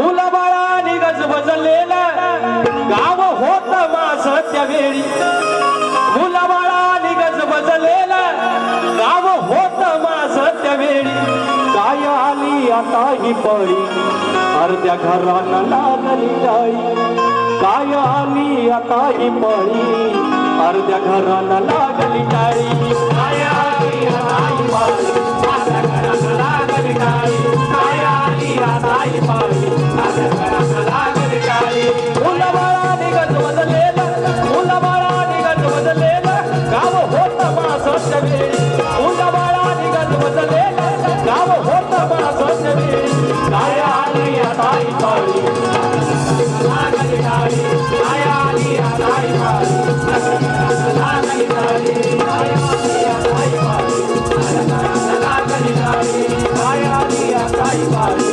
मुलाबाळाने गज बजलेलं. गाव होत मास त्यावेळी मुलाबाळाने गज बजलेलं. गाव होत मास त्यावेळी काय आली आता ही पळी? अर्ध्या घराला लागली टाळी. काय आली आता ही पळी? अर्ध्या घराला लागली टाळी. साई पावली सासरकरांना लागली काळी मुलं बाळा निघत बदलेलं मुलं बाळा निघत बदलेलं गाव होतं बासष्ट वेळी मुलं बाळा निघत बदलेलं गाव होतं बासष्ट वेळी काय आली या साई पावली लागली काळी काय आली या साई पावली लागली काळी काय आली या साई पावली लागली काळी काय आली या साई पावली